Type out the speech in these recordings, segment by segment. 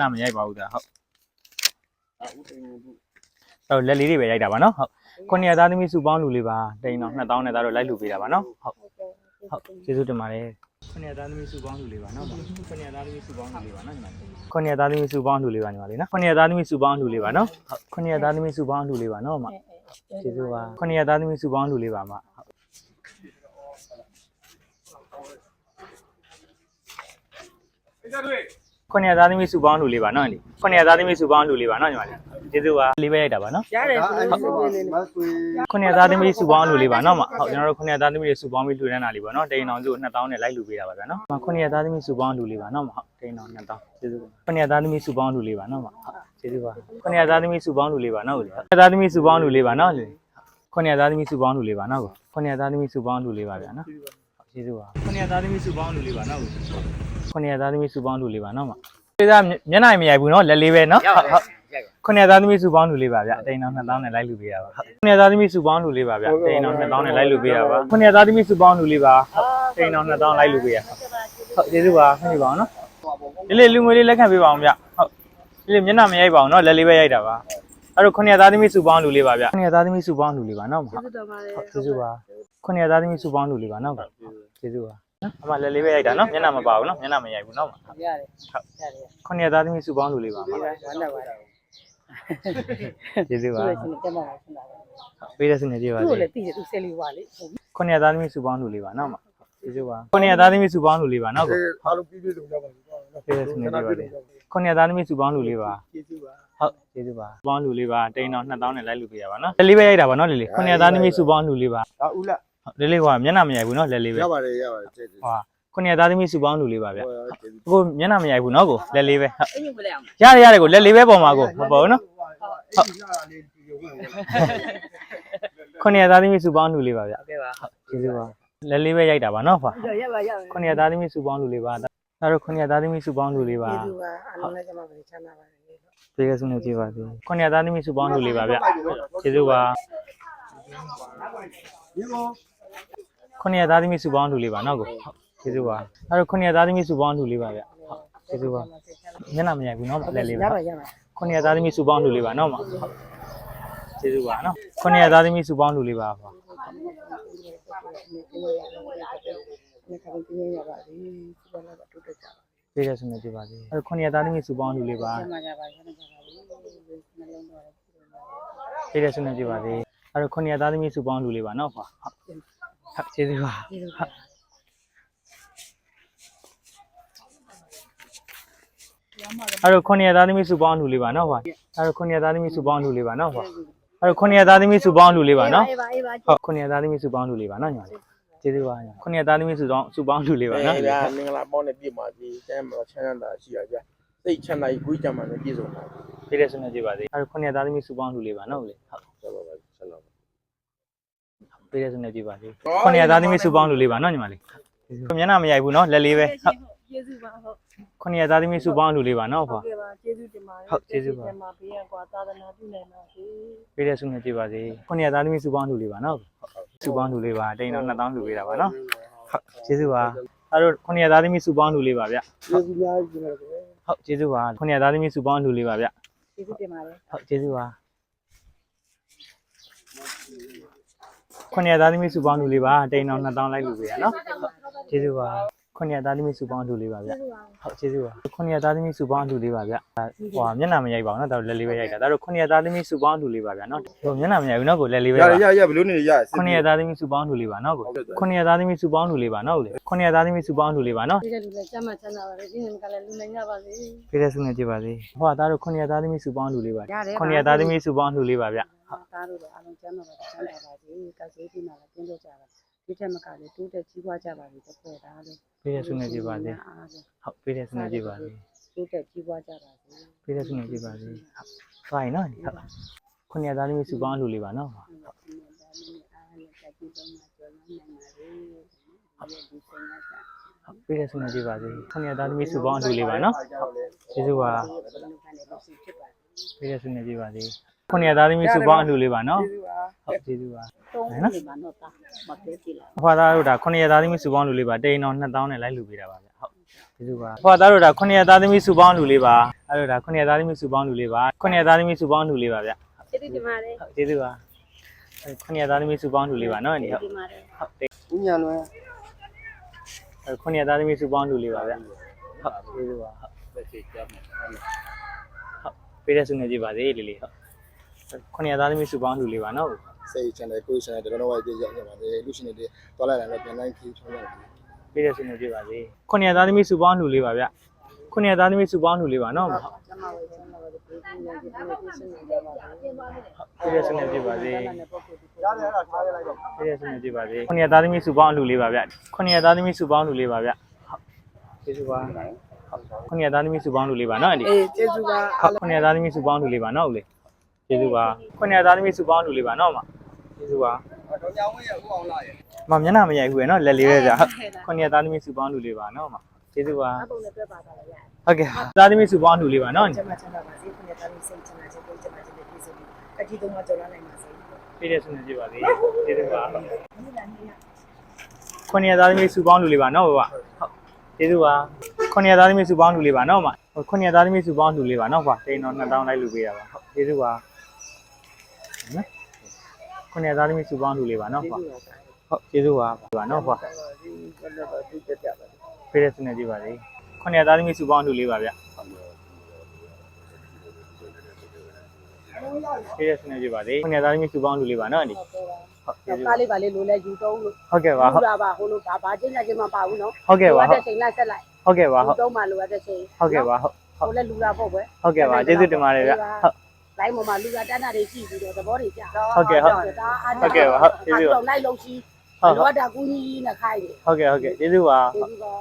ဏမရိုက်ပါဘူးဒါဟုတ်ဟုတ်လက်လေးတွေပဲရိုက်တာပါနော်ဟုတ်ခုနှစ်သားသမီးစုပေါင်းလူလေးပါတိန်တော့2000နဲ့သားတော့လိုက်လူပေးတာပါနော်ဟုတ်ဟုတ်ကျေးဇူးတင်ပါတယ်ခုနှစ်သားသမီးစုပေါင်းလူလေးပါနော်ခုနှစ်သားသမီးစုပေါင်းလူလေးပါနော်ညီမခုနှစ်သားသမီးစုပေါင်းလူလေးပါညီမလေးနော်ခုနှစ်သားသမီးစုပေါင်းလူလေးပါနော်ဟုတ်ခုနှစ်သားသမီးစုပေါင်းလူလေးပါနော်မကျေးဇူးပါခုနှစ်သားသမီးစုပေါင်းလူလေးပါမဟုတ်ကြွေး 900သားသမီးစုပေါင်းလူလေးပါနော်ညီ900သားသမီးစုပေါင်းလူလေးပါနော်ညီမလေးကျေးဇူးပါလေးပဲရိုက်တာပါနော်ရတယ်ဆိုတော့900သားသမီးစုပေါင်းလူလေးပါနော်မဟုတ်ကျွန်တော်တို့900သားသမီးတွေစုပေါင်းပြီးလူတန်းတာလေးပါနော်တိန်အောင်စု2000နဲ့လိုက်လူပေးတာပါဗျာနော်900သားသမီးစုပေါင်းလူလေးပါနော်မဟုတ်တိန်အောင်2000ကျေးဇူးပါ900သားသမီးစုပေါင်းလူလေးပါနော်မဟုတ်ကျေးဇူးပါ900သားသမီးစုပေါင်းလူလေးပါနော်ဦးလေး900သားသမီးစုပေါင်းလူလေးပါနော်လေး900သားသမီးစုပေါင်းလူလေးပါနော်900သားသမီးစုပေါင်းလူလေးပါဗျာနော်ကျေးဇူးပါ900သားသမီးစုပေါင်းလူလေးပါနော်ဦး ခုနှစ်သားသမီးစုပေါင်းလူလေးပါနော်မဒီသားမျက်နှာမရိုက်ဘူးနော်လက်လေးပဲနော်ဟုတ်ဟုတ်ခုနှစ်သားသမီးစုပေါင်းလူလေးပါဗျအတိန်အောင်2000နဲ့လိုက်လူပေးရပါခုနှစ်သားသမီးစုပေါင်းလူလေးပါဗျအတိန်အောင်2000နဲ့လိုက်လူပေးရပါခုနှစ်သားသမီးစုပေါင်းလူလေးပါအတိန်အောင်2000လိုက်လူပေးရဟုတ်ကျေးဇူးပါခွင့်ပြုပါအောင်နော်ဒီလေးလူငွေလေးလက်ခံပေးပါအောင်ဗျဟုတ်ဒီလေးမျက်နှာမရိုက်ပါအောင်နော်လက်လေးပဲရိုက်တာပါအဲ့တော့ခုနှစ်သားသမီးစုပေါင်းလူလေးပါဗျခုနှစ်သားသမီးစုပေါင်းလူလေးပါနော်ဟုတ်ကျေးဇူးတော်ပါတယ်ကျေးဇူးပါခုနှစ်သားသမီးစုပေါင်းလူလေးပါနော်ကျေးဇူးပါနော် အမလက်လေးပဲရိုက်တာနော်မျက်နှာမပါဘူးနော်မျက်နှာမရိုက်ဘူးနော်ရတယ်ရတယ်ခုနှစ်သားသမီးစုပေါင်းလူလေးပါဒီကဝမ်းတော့ပါတယ်ကျေးဇူးပါသူ့လည်းရှင်တက်မှာဆင်းတာပဲပေးတဲ့စနေကြပါသူ့စေကိုလည်းတည်တယ်သူဆယ်လီပါလေခုနှစ်သားသမီးစုပေါင်းလူလေးပါနော်မကျေးဇူးပါခုနှစ်သားသမီးစုပေါင်းလူလေးပါနော်ကိုအားလုံးပြည့်ပြည့်စုံကြပါစေကျေးဇူးတင်ပါတယ်ခုနှစ်သားသမီးစုပေါင်းလူလေးပါကျေးဇူးပါဟုတ်ကျေးဇူးပါပေါင်းလူလေးပါတိန်တော့2000နဲ့လိုက်လူပေးရပါနော်လက်လေးပဲရိုက်တာပါနော်လေးလေးခုနှစ်သားသမီးစုပေါင်းလူလေးပါဒါဦးလက်ဟုတ် လေးလေးကမျက်နှာမရိုက်ဘူးနော်လက်လေးပဲရပါတယ်ရပါတယ်ကျေးဇူးဟောခုနှစ်သားသမီးစုပေါင်းလူလေးပါဗျကျေးဇူးကိုမျက်နှာမရိုက်ဘူးနော်ကိုလက်လေးပဲဟုတ်အင်းယူပလဲအောင်ရတယ်ရတယ်ကိုလက်လေးပဲပေါ်မှာကိုမပေါ်ဘူးနော်ဟုတ်ရတာလေးဒီလိုဝင်ခုနှစ်သားသမီးစုပေါင်းလူလေးပါဗျဟုတ်ကဲ့ပါကျေးဇူးပါလက်လေးပဲရိုက်တာပါနော်ဖာရပါရခုနှစ်သားသမီးစုပေါင်းလူလေးပါဒါတော့ခုနှစ်သားသမီးစုပေါင်းလူလေးပါကျေးဇူးပါအလုံးလည်းကျမပဲချမ်းသာပါတယ်ပြေကစုနေကြပါသေးခုနှစ်သားသမီးစုပေါင်းလူလေးပါဗျကျေးဇူးပါဒီလို ခုနှစ်သားသမီးစုပေါင်းလူလေးပါနော်ကိုကျေးဇူးပါအဲ့တော့ခုနှစ်သားသမီးစုပေါင်းလူလေးပါဗျကျေးဇူးပါမျက်နှာမရိုက်ဘူးနော်လက်လေးရပါပါရပါခုနှစ်သားသမီးစုပေါင်းလူလေးပါနော်မကျေးဇူးပါနော်ခုနှစ်သားသမီးစုပေါင်းလူလေးပါပါနေခါပြင်းရပါသည်ဒီကလည်းတူတက်ကြပါပြေကစုနေကြပါသေးအဲ့တော့ခုနှစ်သားသမီးစုပေါင်းလူလေးပါကျမကြပါရနေကြပါသည်နှလုံးတော်ပြေကစုနေကြပါသေးအဲ့တော့ခုနှစ်သားသမီးစုပေါင်းလူလေးပါနော်ပါဟုတ် ကျေးဇူးပါကျေးဇူးပါအဲ့တော့ခုနှစ်သားသမီးစုပေါင်းလူလေးပါနော်ပါအဲ့တော့ခုနှစ်သားသမီးစုပေါင်းလူလေးပါနော်ပါအဲ့တော့ခုနှစ်သားသမီးစုပေါင်းလူလေးပါနော်အေးပါအေးပါဟုတ်ခုနှစ်သားသမီးစုပေါင်းလူလေးပါနော်ညီမလေးကျေးဇူးပါညီခုနှစ်သားသမီးစုပေါင်းစုပေါင်းလူလေးပါနော်ဗျာမင်္ဂလာပေါင်းနဲ့ပြည့်ပါစေကျမ်းမှာချမ်းသာရှိရကြစိတ်ချမ်းသာကြီးကိုယ်ကြမှာနဲ့ပြည့်စုံပါပြည့်တဲ့ဆုနဲ့ကြည့်ပါသေးအဲ့ခုနှစ်သားသမီးစုပေါင်းလူလေးပါနော်ဦးလေးဟုတ်ဆက်ပါပါဆက်လာ ပါပြည့်တဲ့ဆုနဲ့ကြည့်ပါသေးခုနှစ်သားသမီးစုပေါင်းလူလေးပါနော်ညီမလေးမျက်နှာမရိုက်ဘူးနော်လက်လေးပဲဟုတ်ကျေးဇူးပါဟုတ်ခုနှစ်သားသမီးစုပေါင်းလူလေးပါနော်ဟုဖွာတ်ကဲ့ပါကျေးဇူးတင်ပါတယ်ဟုတ်ကျေးဇူးပါတင်ပါဘေးရန်ကွာသာသနာပြုနိုင်ပါစေပြည့်တဲ့ဆုနဲ့ကြည့်ပါသေးခုနှစ်သားသမီးစုပေါင်းလူလေးပါနော်စုပေါင်းလူလေးပါတိန်တော့2000လူပေးတာပါနော်ဟုတ်ကျေးဇူးပါအဲ့တော့ခုနှစ်သားသမီးစုပေါင်းလူလေးပါဗျကျေးဇူးများကြီးတင်ပါတယ်ဟုတ်ကျေးဇူးပါခုနှစ်သားသမီးစုပေါင်းလူလေးပါဗျကျေးဇူးတင်ပါတယ်ဟုတ်ကျေးဇူးပါ ခုနှစ်သားသမီးစုပေါင်းလူလေးပါတိန်အောင်2000လိုက်လူလေးရနော်ကျေးဇူးပါခုနှစ်သားသမီးစုပေါင်းလူလေးပါဗျဟုတ်ကျေးဇူးပါခုနှစ်သားသမီးစုပေါင်းလူလေးပါဗျဟိုမျက်နှာမရိုက်ပါဘူးနော်ဒါတို့လက်လေးပဲရိုက်တာဒါတို့ခုနှစ်သားသမီးစုပေါင်းလူလေးပါဗျနော်ဟိုမျက်နှာမရိုက်ဘူးနော်ကိုလက်လေးပဲရရရဘလို့နေရခုနှစ်သားသမီးစုပေါင်းလူလေးပါနော်ကိုခုနှစ်သားသမီးစုပေါင်းလူလေးပါနော်ကိုလေခုနှစ်သားသမီးစုပေါင်းလူလေးပါနော်ဒီကလူလည်းကျမ်းမှချမ်းသာပါလေဒီနေ့ကလည်းလူနိုင်ရပါစေဖေးတဲ့စုနဲ့ကြည့်ပါစေဟိုကဒါတို့ခုနှစ်သားသမီးစုပေါင်းလူလေးပါခုနှစ်သားသမီးစုပေါင်းလူလေးပါဗျ သားတို့လည်းအားလုံးကျမ်းမာပါကျမ်းမာပါစေကပ်စေးပြီးမှလည်းပြင်းလို့ကြပါဒီထက်မကလည်းတိုးတက်ကြီးပွားကြပါစေတစ်ခွဲသားလို့ပေးတဲ့ဆုနဲ့ကြပါစေဟုတ်ပေးတဲ့ဆုနဲ့ကြပါစေတိုးတက်ကြီးပွားကြပါစေပေးတဲ့ဆုနဲ့ကြပါစေဟုတ်ဖိုင်နော်ဟုတ်ခုနှစ်သားသမီးစုပေါင်းအလှူလေးပါနော်ဟုတ်ပေးတဲ့ဆုနဲ့ကြပါစေခုနှစ်သားသမီးစုပေါင်းအလှူလေးပါနော်ကျေးဇူးပါပေးတဲ့ဆုနဲ့ကြပါစေ ခုနှစ်သားသမီးစုပေါင်းအလှူလေးပါနော်ဟုတ်ကျေးဇူးပါတုံးနေမှာတော့တာမကဲကြည့်လားအဖွာသားတို့ဒါခုနှစ်သားသမီးစုပေါင်းလူလေးပါတိန်တော်2000နဲ့လိုက်လူပေးတာပါဗျဟုတ်ကျေးဇူးပါအဖွာသားတို့ဒါခုနှစ်သားသမီးစုပေါင်းလူလေးပါအဲ့တော့ဒါခုနှစ်သားသမီးစုပေါင်းလူလေးပါခုနှစ်သားသမီးစုပေါင်းလူလေးပါဗျကျေးဇူးတင်ပါတယ်ဟုတ်ကျေးဇူးပါခုနှစ်သားသမီးစုပေါင်းလူလေးပါနော်အန်ဒီဟုတ်ဟုတ်တယ်ဦးညာလွယ်ခုနှစ်သားသမီးစုပေါင်းလူလေးပါဗျဟုတ်ကျေးဇူးပါဟုတ်ဟုတ်ပေးတဲ့ဆုငယ်ကြည့်ပါစေလေးလေးဟုတ် ခုနှစ်ရက်သားသမီးစုပေါင်းလူလေးပါနော်စိတ် channel ကို channel တော်တော်ဝိုင်းပြည့်ရနေပါတယ်လူရှင်တွေတွားလိုက်လာတော့ပြန်တိုင်းခီးချုံးလိုက်တယ်ပေးတဲ့ဆုနေကြည့်ပါစေခုနှစ်ရက်သားသမီးစုပေါင်းလူလေးပါဗျခုနှစ်ရက်သားသမီးစုပေါင်းလူလေးပါနော်ဟုတ်ကျမတို့ကျမတို့ဒီလိုဒီလိုပြည့်စုံနေကြပါလားပေးတဲ့ဆုနေကြည့်ပါစေအဲ့ဒါနဲ့ပုဂ္ဂိုလ်ဒီရတယ်အဲ့ဒါထားရလိုက်တော့ပြည့်စုံနေကြပါစေခုနှစ်ရက်သားသမီးစုပေါင်းအလူလေးပါဗျခုနှစ်ရက်သားသမီးစုပေါင်းလူလေးပါဗျဟုတ်ကျေးဇူးပါခုနှစ်ရက်သားသမီးစုပေါင်းလူလေးပါနော်အဒီအေးကျေးဇူးပါဟုတ်ခုနှစ်ရက်သားသမီးစုပေါင်းလူလေးပါနော်ဦးလေး ကျေးဇူးပါခုနှစ်ရက်သားသမီးစုပေါင်းလူလေးပါနော်မကျေးဇူးပါတော်ကြောင်ဝင်းရဦးအောင်လာရဲ့မမျက်နှာမရိုက်ဘူးရနော်လက်လေးပဲဗျဟုတ်ခုနှစ်ရက်သားသမီးစုပေါင်းလူလေးပါနော်မကျေးဇူးပါအပုံနဲ့ပြပါပါလားရဟုတ်ကဲ့သားသမီးစုပေါင်းလူလေးပါနော်ကျမချမ်းသာပါစေခုနှစ်သားလေးစိတ်ချမ်းသာခြင်းကိုကျမခြင်းနဲ့ပြည့်စုံပြီးကတိသုံးပါကြော်လာနိုင်ပါစေပြည့်တဲ့ဆုနေကြပါစေကျေးဇူးပါခုနှစ်ရက်သားသမီးစုပေါင်းလူလေးပါနော်ဘဟုတ်ကျေးဇူးပါခုနှစ်ရက်သားသမီးစုပေါင်းလူလေးပါနော်မခုနှစ်ရက်သားသမီးစုပေါင်းလူလေးပါနော်ဗျတိန်တော်2000လိုက်လူပေးတာပါဟုတ်ကျေးဇူးပါ နော်ခုနှစ်ရက်သားသမီးစုပေါင်းလူလေးပါနော်ဗျဟုတ်ကျေးဇူးပါပါနော်ဗျဒီကတော့ဒီတက်ကြပါပြည့်တဲ့ဆုနေကြပါစေခုနှစ်ရက်သားသမီးစုပေါင်းလူလေးပါဗျပြည့်တဲ့ဆုနေကြပါစေခုနှစ်ရက်သားသမီးစုပေါင်းလူလေးပါနော်ဒီဟုတ်ကျေးဇူးကားလေးပါလေးလိုလဲယူတော့လို့ဟုတ်ကဲ့ပါဟုတ်ယူတာပါဟိုလိုဘာဘာချင်းလက်ချင်းမပါဘူးနော်ဟုတ်ကဲ့ပါဟုတ်တဲ့ချိန်လိုက်ဆက်လိုက်ဟုတ်ကဲ့ပါဟုတ်တော့မှလိုရတဲ့ချိန်ဟုတ်ကဲ့ပါဟုတ်ဟိုလဲလူတာပေါ့ပဲဟုတ်ကဲ့ပါကျေးဇူးတင်ပါတယ်ဗျဟုတ် လိုင်းပေါ်မှာလူတာတန်းတာတွေကြည့်ပြီးတော့သဘောတွေကြာဟုတ်ကဲ့ဟုတ်ဒါအားဟုတ်ကဲ့ပါဟုတ်ကျေးဇူးပါတော့လိုက်လို့ရှိဟုတ်လောတာကူကြီးနဲ့ခိုင်းတယ်ဟုတ်ကဲ့ဟုတ်ကဲ့ကျေးဇူးပါကျေးဇူးပါ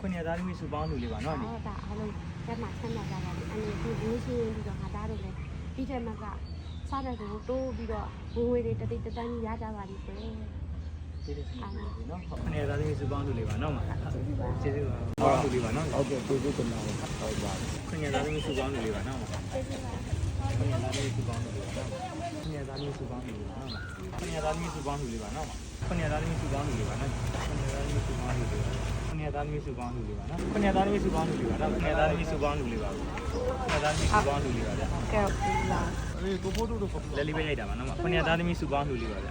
ခုနှစ်သားသမီးစုပေါင်းလူလေးပါနော်ဒီဟောဒါအားလုံးတက်မှာဆန်းလာကြပါလိမ့်အနေကိုဒီရှိရင်ပြီးတော့ငါသားတို့လည်းပြီးတဲ့မှာကစားတဲ့ကိုတိုးပြီးတော့ဝင်ဝေးတွေတတိတတန်းကြီးရကြပါလိမ့်မယ်ကျေးဇူးတင်ပါတယ်နော်ခုနှစ်သားသမီးစုပေါင်းလူလေးပါနော်မကျေးဇူးပါပေါင်းလူလေးပါနော်ဟုတ်ကဲ့ကျေးဇူးတင်ပါတယ်ဟုတ်ပါခုနှစ်သားသမီးစုပေါင်းလူလေးပါနော်ခုနှစ် သားသမီးစုပေါင်းလူလေးပါနော်ခုနှစ်သားသမီးစုပေါင်းလူလေးပါနော်ခုနှစ်သားသမီးစုပေါင်းလူလေးပါနော်ခုနှစ်သားသမီးစုပေါင်းလူလေးပါနော်ခုနှစ်သားသမီးစုပေါင်းလူလေးပါခုနှစ်သားသမီးစုပေါင်းလူလေးပါနော်ခုနှစ်သားသမီးစုပေါင်းလူလေးပါနော်ခုနှစ်သားသမီးစုပေါင်းလူလေးပါခုနှစ်သားသမီးစုပေါင်းလူလေးပါဗျကဲဟုတ်လားအေးကိုဖိုးတို့တို့လက်လေးပဲရိုက်တာပါနော်ခုနှစ်သားသမီးစုပေါင်းလူလေးပါဗျ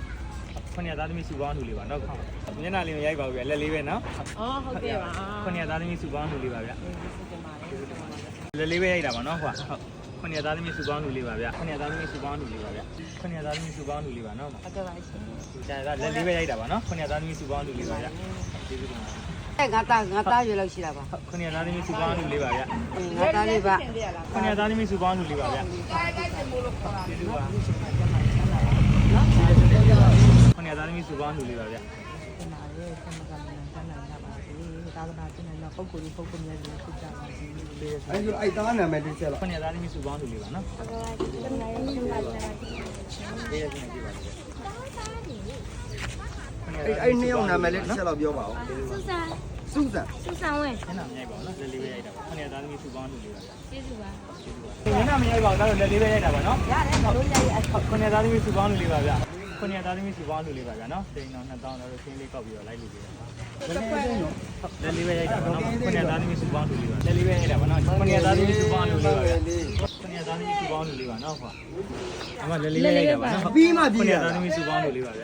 ခုနှစ်သားသမီးစုပေါင်းလူလေးပါနော်မျက်နှာလေးမရိုက်ပါဘူးဗျလက်လေးပဲနော်အော်ဟုတ်ကဲ့ပါခုနှစ်သားသမီးစုပေါင်းလူလေးပါဗျလက်လေးပဲရိုက်တာပါနော်ဟုတ်ဟုတ် ခုနှစ်သားသမီးစုပေါင်းလူလေးပါဗျခုနှစ်သားသမီးစုပေါင်းလူလေးပါဗျခုနှစ်သားသမီးစုပေါင်းလူလေးပါနော်ဟုတ်ကဲ့ပါရှင်ဒီကျန်ကလက်လေးပဲရိုက်တာပါနော်ခုနှစ်သားသမီးစုပေါင်းလူလေးပါဗျကျေးဇူးတင်ပါတယ်အဲငါသားငါသားရွေးလို့ရှိတာပါဟုတ်ခုနှစ်သားသမီးစုပေါင်းလူလေးပါဗျငါသားလေးပါခုနှစ်သားသမီးစုပေါင်းလူလေးပါဗျကျေးဇူးပါခုနှစ်သားသမီးစုပေါင်းလူလေးပါဗျ သာသနာ့ကျင့်တဲ့ပုဂ္ဂိုလ်ဒီပုဂ္ဂိုလ်များကိုဖြစ်ကြပါစေအဲ့ဒါအဲ့သားနာမည်တစ်ချက်လားခုနှစ်သားသမီးစုပေါင်းလူလေးပါနော်ဟုတ်ကဲ့ဒီမှာရင်းလာကြပါကျေးဇူးတင်ပါတယ်အဲ့အဲ့နှစ်ယောက်နာမည်လေးတစ်ချက်တော့ပြောပါဦးစူဆန်စုစံစူဆန်ဝင်မျက်နှာမရိုက်ပါဘူးနော်လက်လေးပဲရိုက်တာပါခုနှစ်သားသမီးစုပေါင်းလူလေးပါဗျကျေးဇူးပါမျက်နှာမရိုက်ပါဘူးဒါတော့လက်လေးပဲရိုက်တာပါနော်ရတယ်ဘာလို့ရိုက်ရခုနှစ်သားသမီးစုပေါင်းလူလေးပါဗျ ခုနှစ်သားသမီးစုပေါင်းလူလေးပါဗျနော်စိန်တော်2000တော့ခင်းလေးကောက်ပြီးတော့လိုက်လူလေးပါလက်လေးပဲရိုက်တာပါနော်ခုနှစ်သားသမီးစုပေါင်းလူလေးပါလက်လေးပဲရိုက်တာပါနော်ခုနှစ်သားသမီးစုပေါင်းလူလေးပါဗျခုနှစ်သားသမီးစုပေါင်းလူလေးပါနော်ဟုတ်အမလက်လေးပဲရိုက်တာပါနော်ပြီးမှခုပြီးရနှစ်တာသားသမီးစုပေါင်းလူလေးပါဗျ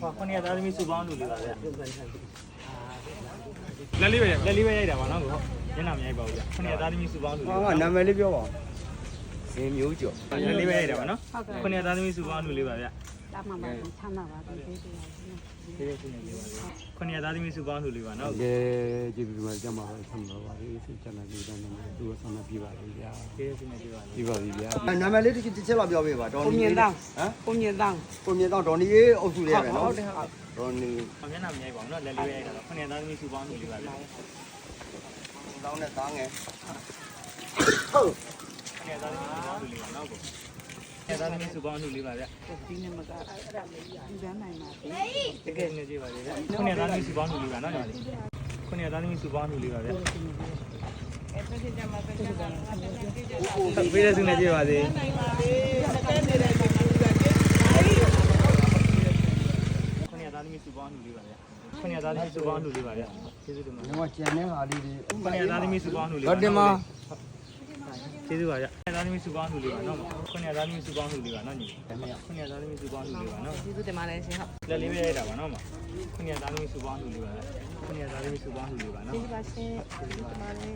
ဟောခုနှစ်သားသမီးစုပေါင်းလူလေးပါဗျလက်လေးပဲလက်လေးပဲရိုက်တာပါနော်ဟုတ်မျက်နှာမရိုက်ပါဘူးဗျခုနှစ်သားသမီးစုပေါင်းလူလေးဟာပါကနာမည်လေးပြောပါဦး ဇင်မျိုးကျော်လက်လေးပဲရိုက်တာပါနော်ခုနှစ်သားသမီးစုပေါင်းလူလေးပါဗျတာမှပါချမ်းသာပါစေကျေးဇူးပါဒီလိုရှိနေလေးပါဗျခုနှစ်သားသမီးစုပေါင်းလူလေးပါနော်လေကျေးဇူးတင်ပါတယ်ကျမဟုတ်ဆံပါပါလေးစိတ်ချမ်းသာကြည်တမ်းနေတယ်သူကဆန္ဒပြပါလေဗျာဒီလိုရှိနေလေးပါပြပါပြီဗျာနာမည်လေးတစ်ချက်လောက်ပြောပြပါဒေါ်နီကိုမြင့်တောင်းဟမ်ကိုမြင့်တောင်းကိုမြင့်တောင်းဒေါ်နီရေးအုပ်စုလေးပဲနော်ဒေါ်နီမျက်နှာမရိုက်ပါဘူးနော်လက်လေးပဲရိုက်တာပါခုနှစ်သားသမီးစုပေါင်းလူလေးပါဗျတောင်းနဲ့သားငယ်ခုနှ စ်သားသမီးစုပေါင်းလူလေးပါနော်ကိုခုနှစ်သားသမီးစုပေါင်းလူလေးပါဗျဒီနေ့မကအဲ့ဒါလေးယူစမ်းနိုင်ပါစေတကယ်နေကြပါလေဗျခုနှစ်သားသမီးစုပေါင်းလူလေးပါနော်ညီမလေးခုနှစ်သားသမီးစုပေါင်းလူလေးပါဗျပြေးတဲ့စုနေကြပါစေခုနှစ်သားသမီးစုပေါင်းလူလေးပါဗျခုနှစ်သားသမီးစုပေါင်းလူလေးပါဗျကျေးဇူးတင်ပါဒီမှာကျန်တဲ့ဟာလေးတွေခုနှစ်သားသမီးစုပေါင်းလူလေးပါဟုတ်တယ်မ ကျေးဇူးပါဗျခုနှစ်သားသမီးစုပေါင်းလူလေးပါနော်ခုနှစ်သားသမီးစုပေါင်းလူလေးပါနော်ညီခုနှစ်သားသမီးစုပေါင်းလူလေးပါနော်ကျေးဇူးတင်ပါတယ်ရှင်ဟုတ်လက်လေးပဲရိုက်တာပါနော်ခုနှစ်သားသမီးစုပေါင်းလူလေးပါခုနှစ်သားသမီးစုပေါင်းလူလေးပါနော်ကျေးဇူးပါရှင်ကျေးဇူးတင်ပါတယ်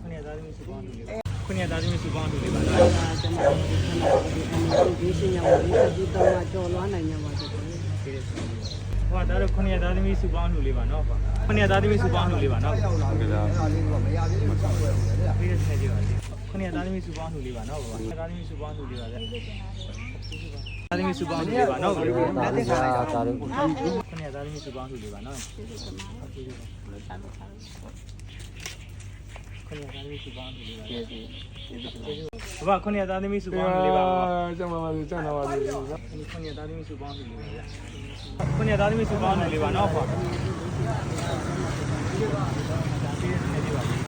ခုနှစ်သားသမီးစုပေါင်းလူလေးပါခုနှစ်သားသမီးစုပေါင်းလူလေးပါနော်အာကျွန်တော်တို့ဆန္ဒပါဒီအမေဒီရှင်ရောက်ဒီစပြီးတော့ကြော်လွားနိုင်ကြပါစေဟိုကဒါတော့ခုနှစ်သားသမီးစုပေါင်းလူလေးပါနော်ခုနှစ်သားသမီးစုပေါင်းလူလေးပါနော်ဟုတ်ကဲ့လားအားလေးကမရသေးဘူးဆောက်ရပါတယ်ဗျာပြီးတဲ့ဆက်ကြည့်ပါလေ ခုနှစ်သားသမီးစုပေါင်းလူလေးပါနော်ဘာသားသမီးစုပေါင်းလူလေးပါလေသားသမီးစုပေါင်းလူလေးပါနော်ဒါတည်းကလည်းဒါတော့ခုနှစ်သားသမီးစုပေါင်းလူလေးပါနော်ခုနှစ်သားသမီးစုပေါင်းလူလေးပါကျေးဇူးကျေးဇူးဘာခုနှစ်သားသမီးစုပေါင်းလူလေးပါဘာကျမ်းပါပါစေကျမ်းပါပါစေခုနှစ်သားသမီးစုပေါင်းလူလေးပါဗျခုနှစ်သားသမီးစုပေါင်းလူလေးပါနော်ဘာ